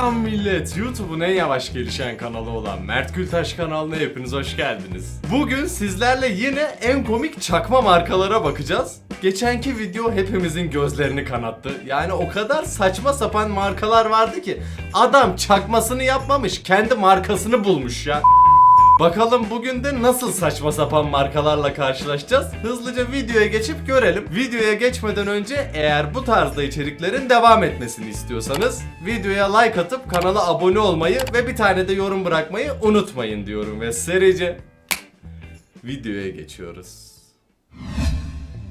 Selam millet. YouTube'un en yavaş gelişen kanalı olan Mert Gültaş kanalına hepiniz hoş geldiniz. Bugün sizlerle yine en komik çakma markalara bakacağız. Geçenki video hepimizin gözlerini kanattı. Yani o kadar saçma sapan markalar vardı ki adam çakmasını yapmamış, kendi markasını bulmuş ya. Bakalım bugün de nasıl saçma sapan markalarla karşılaşacağız? Hızlıca videoya geçip görelim. Videoya geçmeden önce eğer bu tarzda içeriklerin devam etmesini istiyorsanız videoya like atıp kanala abone olmayı ve bir tane de yorum bırakmayı unutmayın diyorum ve serice videoya geçiyoruz.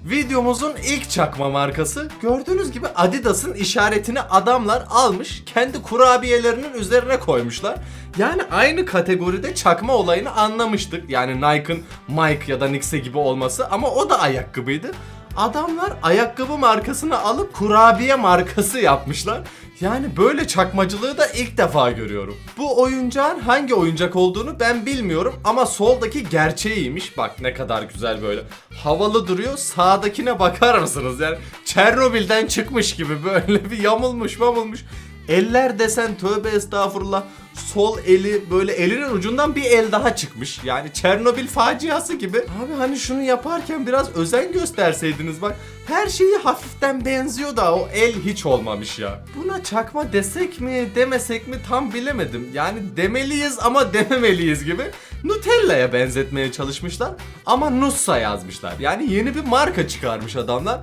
Videomuzun ilk çakma markası gördüğünüz gibi Adidas'ın işaretini adamlar almış kendi kurabiyelerinin üzerine koymuşlar. Yani aynı kategoride çakma olayını anlamıştık. Yani Nike'ın Mike ya da Nix'e gibi olması ama o da ayakkabıydı. Adamlar ayakkabı markasını alıp kurabiye markası yapmışlar. Yani böyle çakmacılığı da ilk defa görüyorum. Bu oyuncağın hangi oyuncak olduğunu ben bilmiyorum ama soldaki gerçeğiymiş. Bak ne kadar güzel böyle. Havalı duruyor. Sağdakine bakar mısınız? Yani Çernobil'den çıkmış gibi böyle bir yamulmuş mamulmuş. Eller desen tövbe estağfurullah. Sol eli böyle elinin ucundan bir el daha çıkmış. Yani Çernobil faciası gibi. Abi hani şunu yaparken biraz özen gösterseydiniz bak. Her şeyi hafiften benziyor da o el hiç olmamış ya. Buna çakma desek mi demesek mi tam bilemedim. Yani demeliyiz ama dememeliyiz gibi. Nutella'ya benzetmeye çalışmışlar ama Nussa yazmışlar. Yani yeni bir marka çıkarmış adamlar.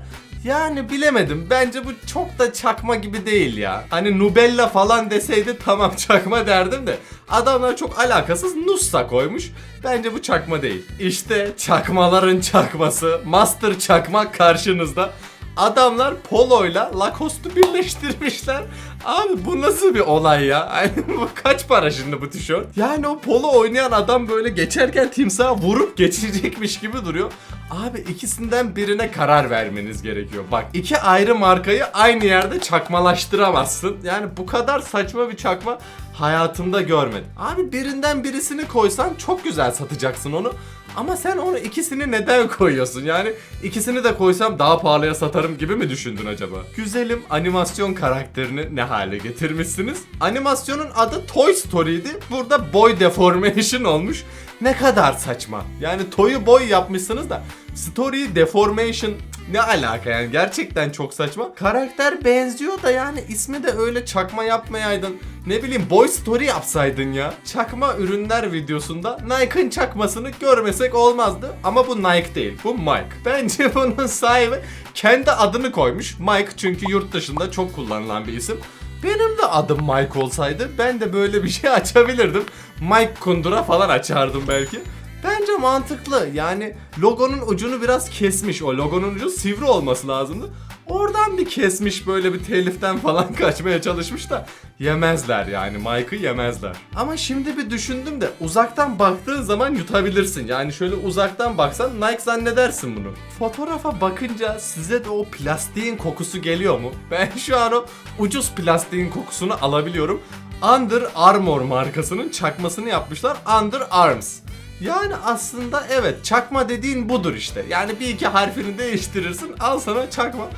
Yani bilemedim. Bence bu çok da çakma gibi değil ya. Hani Nubella falan deseydi tamam çakma derdim de. Adamlar çok alakasız Nussa koymuş. Bence bu çakma değil. İşte çakmaların çakması. Master çakmak karşınızda. Adamlar poloyla Lacoste'u birleştirmişler. Abi bu nasıl bir olay ya? Bu kaç para şimdi bu tişört? Yani o polo oynayan adam böyle geçerken timsaha vurup geçecekmiş gibi duruyor. Abi ikisinden birine karar vermeniz gerekiyor. Bak iki ayrı markayı aynı yerde çakmalaştıramazsın. Yani bu kadar saçma bir çakma hayatımda görmedim. Abi birinden birisini koysan çok güzel satacaksın onu. Ama sen onu ikisini neden koyuyorsun? Yani ikisini de koysam daha pahalıya satarım gibi mi düşündün acaba? Güzelim animasyon karakterini ne hale getirmişsiniz? Animasyonun adı Toy Story'ydi. Burada boy deformation olmuş. Ne kadar saçma. Yani Toy'u boy yapmışsınız da Story deformation ne alaka yani gerçekten çok saçma. Karakter benziyor da yani ismi de öyle çakma yapmayaydın. Ne bileyim Boy Story yapsaydın ya. Çakma ürünler videosunda Nike'ın çakmasını görmesek olmazdı. Ama bu Nike değil. Bu Mike. Bence bunun sahibi kendi adını koymuş. Mike çünkü yurt dışında çok kullanılan bir isim. Benim de adım Mike olsaydı ben de böyle bir şey açabilirdim. Mike Kundura falan açardım belki. Bence mantıklı. Yani logonun ucunu biraz kesmiş. O logonun ucu sivri olması lazımdı. Oradan bir kesmiş böyle bir teliften falan kaçmaya çalışmış da yemezler yani Mike'ı yemezler. Ama şimdi bir düşündüm de uzaktan baktığın zaman yutabilirsin. Yani şöyle uzaktan baksan Nike zannedersin bunu. Fotoğrafa bakınca size de o plastiğin kokusu geliyor mu? Ben şu an o ucuz plastiğin kokusunu alabiliyorum. Under Armour markasının çakmasını yapmışlar. Under Arms. Yani aslında evet çakma dediğin budur işte. Yani bir iki harfini değiştirirsin al sana çakma.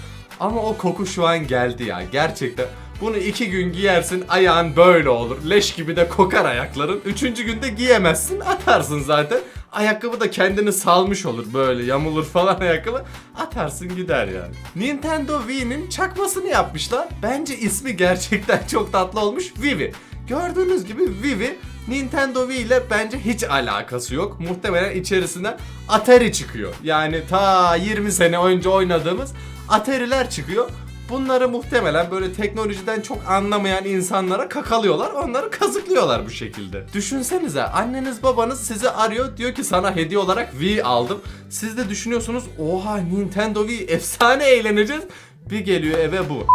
Ama o koku şu an geldi ya gerçekten. Bunu iki gün giyersin ayağın böyle olur. Leş gibi de kokar ayakların. Üçüncü günde giyemezsin atarsın zaten. Ayakkabı da kendini salmış olur böyle yamulur falan ayakkabı. Atarsın gider yani. Nintendo Wii'nin çakmasını yapmışlar. Bence ismi gerçekten çok tatlı olmuş. Vivi. Gördüğünüz gibi Vivi Nintendo Wii ile bence hiç alakası yok. Muhtemelen içerisinden Atari çıkıyor. Yani ta 20 sene önce oynadığımız Atari'ler çıkıyor. Bunları muhtemelen böyle teknolojiden çok anlamayan insanlara kakalıyorlar. Onları kazıklıyorlar bu şekilde. Düşünsenize anneniz babanız sizi arıyor. Diyor ki sana hediye olarak Wii aldım. Siz de düşünüyorsunuz oha Nintendo Wii efsane eğleneceğiz. Bir geliyor eve bu.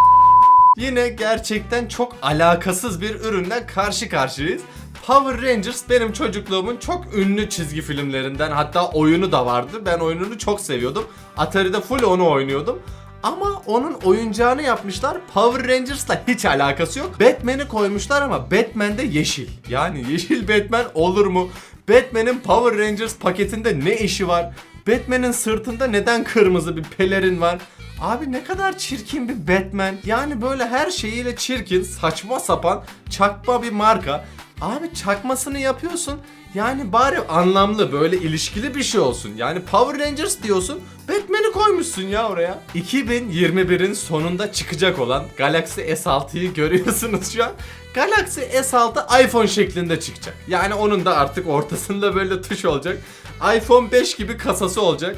Yine gerçekten çok alakasız bir üründen karşı karşıyayız. Power Rangers benim çocukluğumun çok ünlü çizgi filmlerinden hatta oyunu da vardı. Ben oyununu çok seviyordum. Atari'de full onu oynuyordum. Ama onun oyuncağını yapmışlar. Power Rangers'la hiç alakası yok. Batman'i koymuşlar ama Batman de yeşil. Yani yeşil Batman olur mu? Batman'in Power Rangers paketinde ne işi var? Batman'in sırtında neden kırmızı bir pelerin var? Abi ne kadar çirkin bir Batman. Yani böyle her şeyiyle çirkin, saçma sapan, çakma bir marka. Abi çakmasını yapıyorsun. Yani bari anlamlı böyle ilişkili bir şey olsun. Yani Power Rangers diyorsun. Batman'i koymuşsun ya oraya. 2021'in sonunda çıkacak olan Galaxy S6'yı görüyorsunuz şu an. Galaxy S6 iPhone şeklinde çıkacak. Yani onun da artık ortasında böyle tuş olacak. iPhone 5 gibi kasası olacak.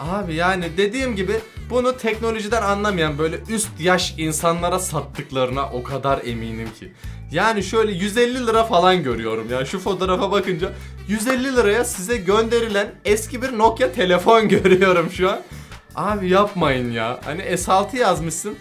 Abi yani dediğim gibi bunu teknolojiden anlamayan böyle üst yaş insanlara sattıklarına o kadar eminim ki. Yani şöyle 150 lira falan görüyorum ya şu fotoğrafa bakınca 150 liraya size gönderilen eski bir Nokia telefon görüyorum şu an. Abi yapmayın ya. Hani S6 yazmışsın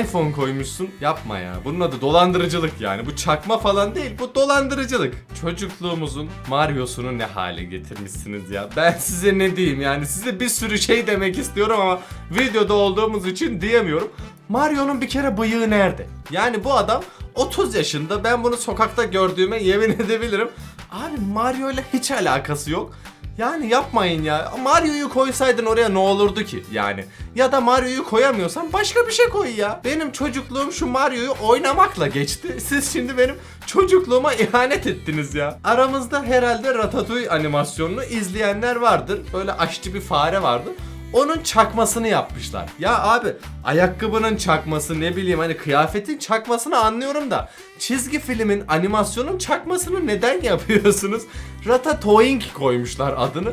iPhone koymuşsun. Yapma ya. Bunun adı dolandırıcılık yani. Bu çakma falan değil. Bu dolandırıcılık. Çocukluğumuzun Mario'sunu ne hale getirmişsiniz ya. Ben size ne diyeyim yani. Size bir sürü şey demek istiyorum ama videoda olduğumuz için diyemiyorum. Mario'nun bir kere bıyığı nerede? Yani bu adam 30 yaşında. Ben bunu sokakta gördüğüme yemin edebilirim. Abi Mario ile hiç alakası yok. Yani yapmayın ya. Mario'yu koysaydın oraya ne olurdu ki yani? Ya da Mario'yu koyamıyorsan başka bir şey koy ya. Benim çocukluğum şu Mario'yu oynamakla geçti. Siz şimdi benim çocukluğuma ihanet ettiniz ya. Aramızda herhalde Ratatouille animasyonunu izleyenler vardır. Böyle aşçı bir fare vardı. Onun çakmasını yapmışlar. Ya abi ayakkabının çakması ne bileyim hani kıyafetin çakmasını anlıyorum da çizgi filmin animasyonun çakmasını neden yapıyorsunuz? Ratatouille koymuşlar adını.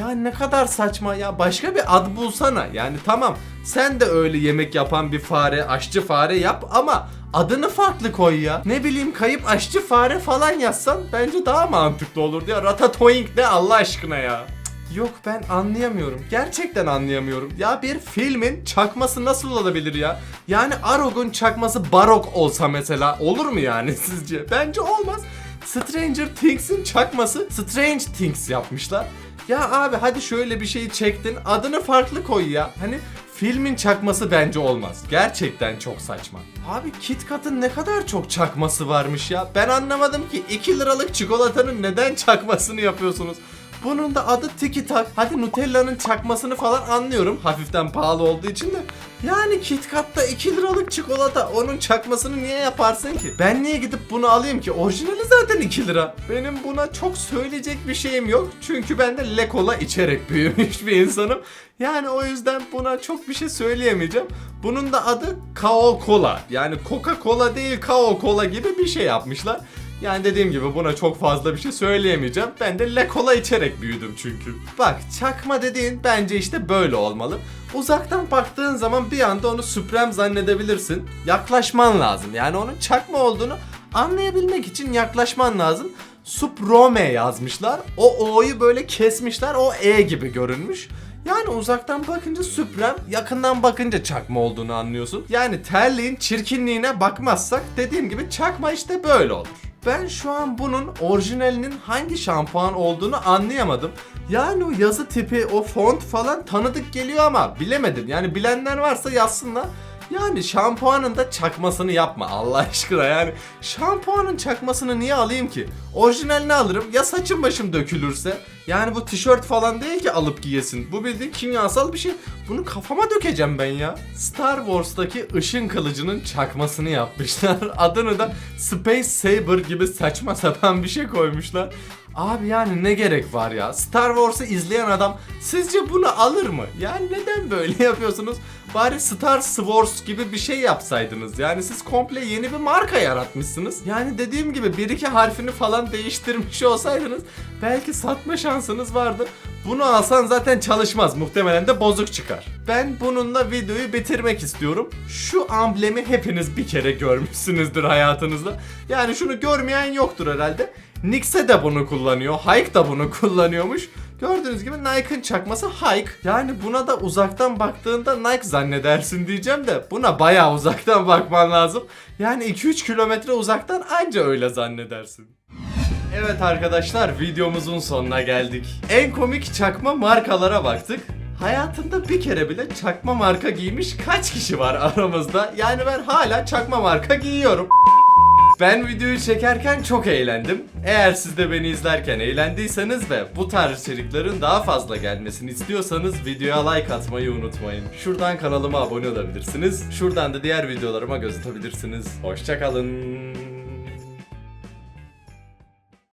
Ya ne kadar saçma ya başka bir ad bulsana yani tamam sen de öyle yemek yapan bir fare aşçı fare yap ama adını farklı koy ya. Ne bileyim kayıp aşçı fare falan yazsan bence daha mantıklı olurdu ya Ratatouille ne Allah aşkına ya. Yok ben anlayamıyorum. Gerçekten anlayamıyorum. Ya bir filmin çakması nasıl olabilir ya? Yani Arog'un çakması Barok olsa mesela olur mu yani sizce? Bence olmaz. Stranger Things'in çakması Strange Things yapmışlar. Ya abi hadi şöyle bir şeyi çektin adını farklı koy ya. Hani filmin çakması bence olmaz. Gerçekten çok saçma. Abi Kit Kat'ın ne kadar çok çakması varmış ya. Ben anlamadım ki 2 liralık çikolatanın neden çakmasını yapıyorsunuz? Bunun da adı Tiki Tak. Hadi Nutella'nın çakmasını falan anlıyorum. Hafiften pahalı olduğu için de. Yani Kit Kat'ta 2 liralık çikolata. Onun çakmasını niye yaparsın ki? Ben niye gidip bunu alayım ki? Orijinali zaten 2 lira. Benim buna çok söyleyecek bir şeyim yok. Çünkü ben de Lekola içerek büyümüş bir insanım. Yani o yüzden buna çok bir şey söyleyemeyeceğim. Bunun da adı Kao Cola. Yani Coca Cola değil Kao Cola gibi bir şey yapmışlar. Yani dediğim gibi buna çok fazla bir şey söyleyemeyeceğim. Ben de Le Cola içerek büyüdüm çünkü. Bak çakma dediğin bence işte böyle olmalı. Uzaktan baktığın zaman bir anda onu Supreme zannedebilirsin. Yaklaşman lazım. Yani onun çakma olduğunu anlayabilmek için yaklaşman lazım. Suprome yazmışlar. O O'yu böyle kesmişler. O E gibi görünmüş. Yani uzaktan bakınca Supreme, yakından bakınca çakma olduğunu anlıyorsun. Yani terliğin çirkinliğine bakmazsak dediğim gibi çakma işte böyle olur. Ben şu an bunun orijinalinin hangi şampuan olduğunu anlayamadım. Yani o yazı tipi, o font falan tanıdık geliyor ama bilemedim. Yani bilenler varsa yazsınlar. Yani şampuanın da çakmasını yapma Allah aşkına yani. Şampuanın çakmasını niye alayım ki? Orijinalini alırım ya saçım başım dökülürse. Yani bu tişört falan değil ki alıp giyesin. Bu bildiğin kimyasal bir şey. Bunu kafama dökeceğim ben ya. Star Wars'taki ışın kılıcının çakmasını yapmışlar. Adını da Space Saber gibi saçma sapan bir şey koymuşlar. Abi yani ne gerek var ya? Star Wars'ı izleyen adam sizce bunu alır mı? Yani neden böyle yapıyorsunuz? Bari Star Wars gibi bir şey yapsaydınız. Yani siz komple yeni bir marka yaratmışsınız. Yani dediğim gibi bir iki harfini falan değiştirmiş olsaydınız belki satma şansınız vardı. Bunu alsan zaten çalışmaz. Muhtemelen de bozuk çıkar. Ben bununla videoyu bitirmek istiyorum. Şu amblemi hepiniz bir kere görmüşsünüzdür hayatınızda. Yani şunu görmeyen yoktur herhalde. Nix'e de bunu kullanıyor. Hike da bunu kullanıyormuş. Gördüğünüz gibi Nike'ın çakması Hike. Yani buna da uzaktan baktığında Nike zannedersin diyeceğim de buna bayağı uzaktan bakman lazım. Yani 2-3 kilometre uzaktan anca öyle zannedersin. Evet arkadaşlar videomuzun sonuna geldik. En komik çakma markalara baktık. Hayatında bir kere bile çakma marka giymiş kaç kişi var aramızda? Yani ben hala çakma marka giyiyorum. Ben videoyu çekerken çok eğlendim. Eğer siz de beni izlerken eğlendiyseniz ve bu tarz içeriklerin daha fazla gelmesini istiyorsanız videoya like atmayı unutmayın. Şuradan kanalıma abone olabilirsiniz. Şuradan da diğer videolarıma göz atabilirsiniz. Hoşçakalın.